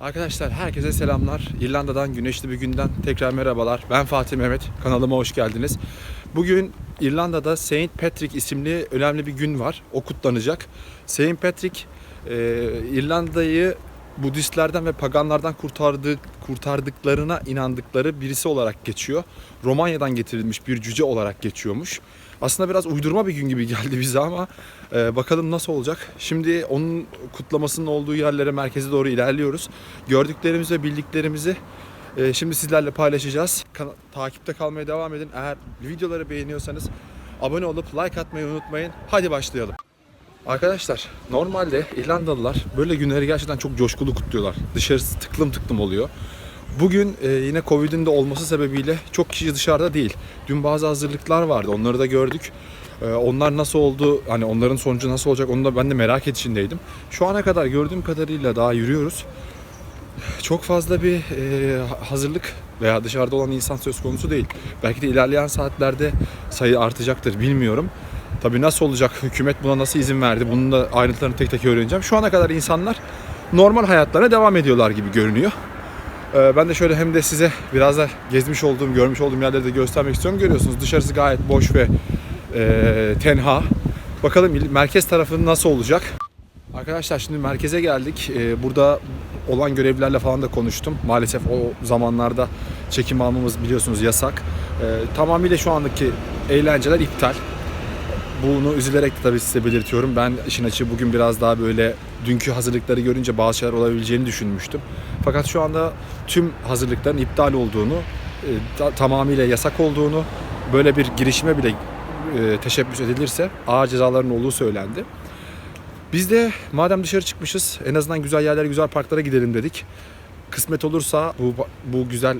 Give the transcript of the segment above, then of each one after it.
Arkadaşlar herkese selamlar. İrlanda'dan güneşli bir günden tekrar merhabalar. Ben Fatih Mehmet. Kanalıma hoş geldiniz. Bugün İrlanda'da Saint Patrick isimli önemli bir gün var. O kutlanacak. Saint Patrick e, İrlanda'yı Budistlerden ve paganlardan kurtardık, kurtardıklarına inandıkları birisi olarak geçiyor. Romanya'dan getirilmiş bir cüce olarak geçiyormuş. Aslında biraz uydurma bir gün gibi geldi bize ama e, bakalım nasıl olacak. Şimdi onun kutlamasının olduğu yerlere merkeze doğru ilerliyoruz. Gördüklerimizi ve bildiklerimizi e, şimdi sizlerle paylaşacağız. Kana- takipte kalmaya devam edin. Eğer videoları beğeniyorsanız abone olup like atmayı unutmayın. Hadi başlayalım. Arkadaşlar normalde İrlandalılar böyle günleri gerçekten çok coşkulu kutluyorlar. Dışarısı tıklım tıklım oluyor. Bugün e, yine Covid'in de olması sebebiyle çok kişi dışarıda değil. Dün bazı hazırlıklar vardı. Onları da gördük. E, onlar nasıl oldu, hani onların sonucu nasıl olacak onu da ben de merak içindeydim. Şu ana kadar gördüğüm kadarıyla daha yürüyoruz. Çok fazla bir e, hazırlık veya dışarıda olan insan söz konusu değil. Belki de ilerleyen saatlerde sayı artacaktır bilmiyorum. Tabii nasıl olacak, hükümet buna nasıl izin verdi bunun da ayrıntılarını tek tek öğreneceğim. Şu ana kadar insanlar normal hayatlarına devam ediyorlar gibi görünüyor. Ee, Ben de şöyle hem de size biraz da gezmiş olduğum, görmüş olduğum yerleri de göstermek istiyorum. Görüyorsunuz dışarısı gayet boş ve e, tenha. Bakalım merkez tarafı nasıl olacak? Arkadaşlar şimdi merkeze geldik. Ee, Burada olan görevlilerle falan da konuştum. Maalesef o zamanlarda çekim almamız biliyorsunuz yasak. Ee, Tamamıyla şu andaki eğlenceler iptal. Bunu üzülerek de tabii size belirtiyorum. Ben işin açığı bugün biraz daha böyle dünkü hazırlıkları görünce bazı şeyler olabileceğini düşünmüştüm. Fakat şu anda tüm hazırlıkların iptal olduğunu, e, ta- tamamıyla yasak olduğunu, böyle bir girişime bile e, teşebbüs edilirse ağır cezaların olduğu söylendi. Biz de madem dışarı çıkmışız en azından güzel yerlere, güzel parklara gidelim dedik. Kısmet olursa bu bu güzel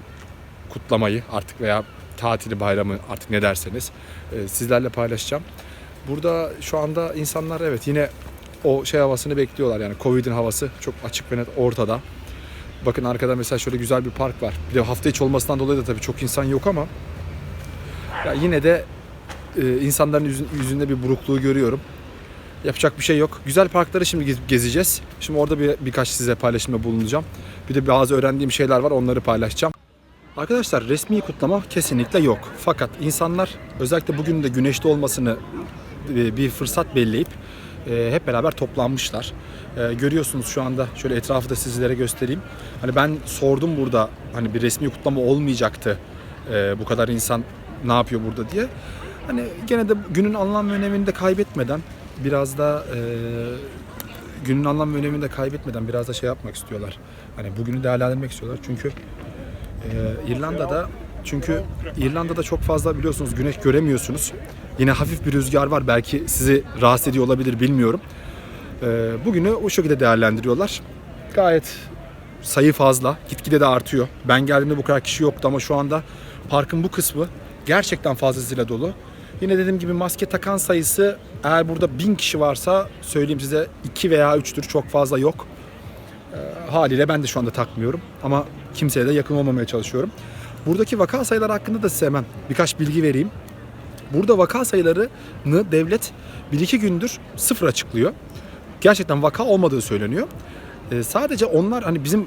kutlamayı artık veya tatili, bayramı artık ne derseniz e, sizlerle paylaşacağım. Burada şu anda insanlar evet yine o şey havasını bekliyorlar yani Covid'in havası çok açık ve net ortada. Bakın arkada mesela şöyle güzel bir park var. Bir de hafta içi olmasından dolayı da tabii çok insan yok ama ya yine de e, insanların yüzün- yüzünde bir burukluğu görüyorum. Yapacak bir şey yok. Güzel parkları şimdi gez- gezeceğiz. Şimdi orada bir birkaç size paylaşımda bulunacağım. Bir de bazı öğrendiğim şeyler var onları paylaşacağım. Arkadaşlar resmi kutlama kesinlikle yok. Fakat insanlar özellikle bugün de güneşli olmasını bir fırsat belleyip e, hep beraber toplanmışlar. E, Görüyorsunuz şu anda şöyle etrafı da sizlere göstereyim. Hani ben sordum burada hani bir resmi kutlama olmayacaktı. e, Bu kadar insan ne yapıyor burada diye. Hani gene de günün anlam ve önemini de kaybetmeden biraz da e, günün anlam ve önemini de kaybetmeden biraz da şey yapmak istiyorlar. Hani bugünü değerlendirmek istiyorlar. Çünkü ee, İrlanda'da çünkü İrlanda'da çok fazla biliyorsunuz güneş göremiyorsunuz. Yine hafif bir rüzgar var belki sizi rahatsız ediyor olabilir bilmiyorum. Ee, bugünü o şekilde değerlendiriyorlar. Gayet sayı fazla. Gitgide de artıyor. Ben geldiğimde bu kadar kişi yoktu ama şu anda parkın bu kısmı gerçekten fazlasıyla dolu. Yine dediğim gibi maske takan sayısı eğer burada bin kişi varsa söyleyeyim size 2 veya 3'tür çok fazla yok haliyle ben de şu anda takmıyorum. Ama kimseye de yakın olmamaya çalışıyorum. Buradaki vaka sayıları hakkında da size hemen birkaç bilgi vereyim. Burada vaka sayılarını devlet 1-2 gündür sıfır açıklıyor. Gerçekten vaka olmadığı söyleniyor. Ee, sadece onlar hani bizim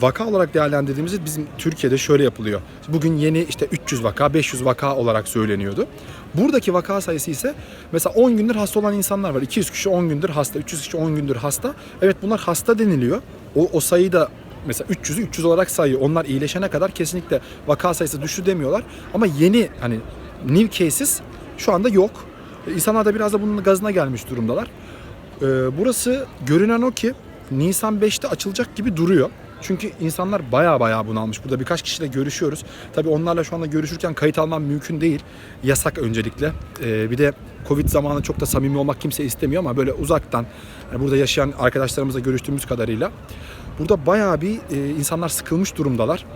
vaka olarak değerlendirdiğimizde bizim Türkiye'de şöyle yapılıyor. Bugün yeni işte 300 vaka, 500 vaka olarak söyleniyordu. Buradaki vaka sayısı ise mesela 10 gündür hasta olan insanlar var. 200 kişi 10 gündür hasta, 300 kişi 10 gündür hasta. Evet bunlar hasta deniliyor. O, o sayıyı da mesela 300'ü 300 olarak sayıyor. Onlar iyileşene kadar kesinlikle vaka sayısı düştü demiyorlar. Ama yeni hani new cases şu anda yok. E, İnsanlar da biraz da bunun gazına gelmiş durumdalar. Ee, burası görünen o ki Nisan 5'te açılacak gibi duruyor. Çünkü insanlar baya baya bunalmış. Burada birkaç kişiyle görüşüyoruz. Tabii onlarla şu anda görüşürken kayıt almam mümkün değil. Yasak öncelikle. Ee, bir de Covid zamanı çok da samimi olmak kimse istemiyor ama böyle uzaktan yani burada yaşayan arkadaşlarımızla görüştüğümüz kadarıyla burada bayağı bir e, insanlar sıkılmış durumdalar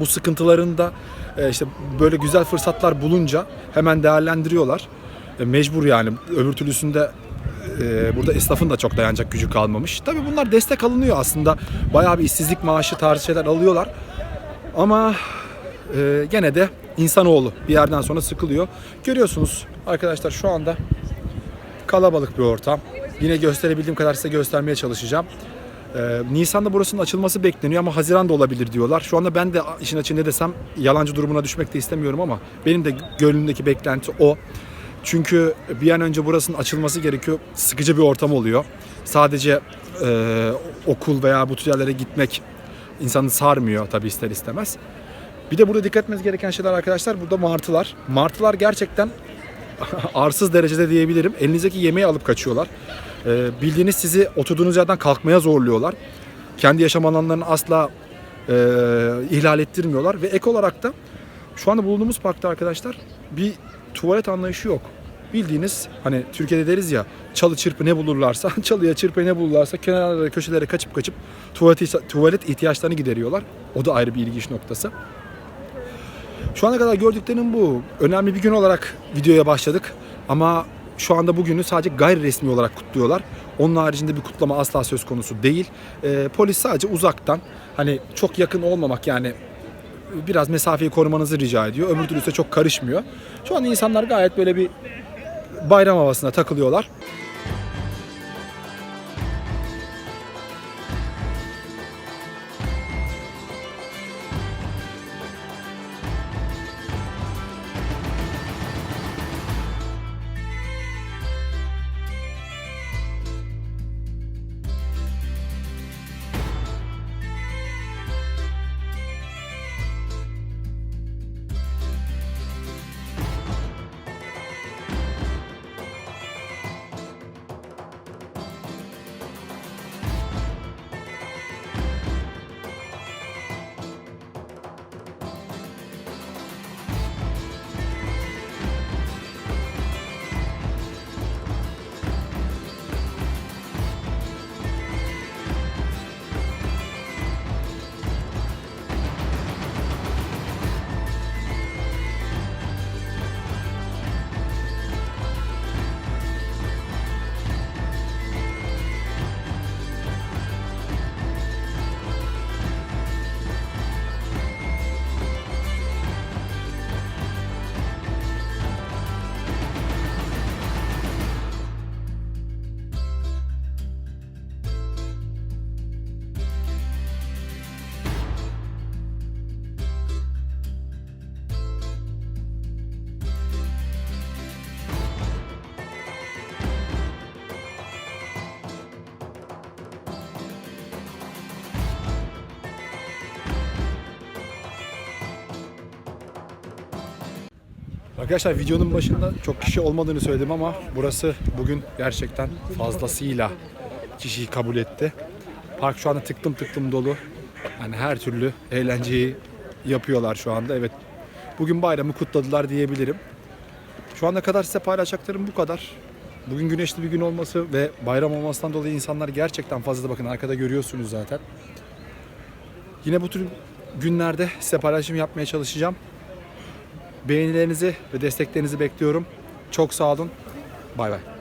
bu sıkıntılarını e, işte böyle güzel fırsatlar bulunca hemen değerlendiriyorlar. E, Mecbur yani öbür türlüsünde e, burada esnafın da çok dayanacak gücü kalmamış. Tabii bunlar destek alınıyor aslında. Bayağı bir işsizlik maaşı tarzı şeyler alıyorlar. Ama gene de insanoğlu bir yerden sonra sıkılıyor. Görüyorsunuz arkadaşlar şu anda kalabalık bir ortam. Yine gösterebildiğim kadar size göstermeye çalışacağım. Ee, Nisan'da burasının açılması bekleniyor ama Haziran da olabilir diyorlar. Şu anda ben de işin açığı ne desem yalancı durumuna düşmek de istemiyorum ama benim de gönlümdeki beklenti o. Çünkü bir an önce burasının açılması gerekiyor. Sıkıcı bir ortam oluyor. Sadece e, okul veya bu tür yerlere gitmek insanı sarmıyor tabii ister istemez. Bir de burada dikkat etmeniz gereken şeyler arkadaşlar burada martılar. Martılar gerçekten arsız derecede diyebilirim. Elinizdeki yemeği alıp kaçıyorlar. Ee, bildiğiniz sizi oturduğunuz yerden kalkmaya zorluyorlar. Kendi yaşam alanlarını asla e, ihlal ettirmiyorlar ve ek olarak da şu anda bulunduğumuz parkta arkadaşlar bir tuvalet anlayışı yok. Bildiğiniz hani Türkiye'de deriz ya çalı çırpı ne bulurlarsa çalıya çırpı ne bulurlarsa kenarlara köşelere kaçıp kaçıp tuvalet, tuvalet ihtiyaçlarını gideriyorlar. O da ayrı bir ilginç noktası. Şu ana kadar gördüklerim bu. Önemli bir gün olarak videoya başladık. Ama şu anda bugünü sadece gayri resmi olarak kutluyorlar. Onun haricinde bir kutlama asla söz konusu değil. Ee, polis sadece uzaktan hani çok yakın olmamak yani biraz mesafeyi korumanızı rica ediyor. Öbür türlü ise çok karışmıyor. Şu anda insanlar gayet böyle bir bayram havasına takılıyorlar. Arkadaşlar videonun başında çok kişi olmadığını söyledim ama burası bugün gerçekten fazlasıyla kişiyi kabul etti. Park şu anda tıklım tıklım dolu. Yani her türlü eğlenceyi yapıyorlar şu anda. Evet bugün bayramı kutladılar diyebilirim. Şu ana kadar size paylaşacaklarım bu kadar. Bugün güneşli bir gün olması ve bayram olmasından dolayı insanlar gerçekten fazla bakın arkada görüyorsunuz zaten. Yine bu tür günlerde size paylaşım yapmaya çalışacağım. Beğenilerinizi ve desteklerinizi bekliyorum. Çok sağ olun. Bay bay.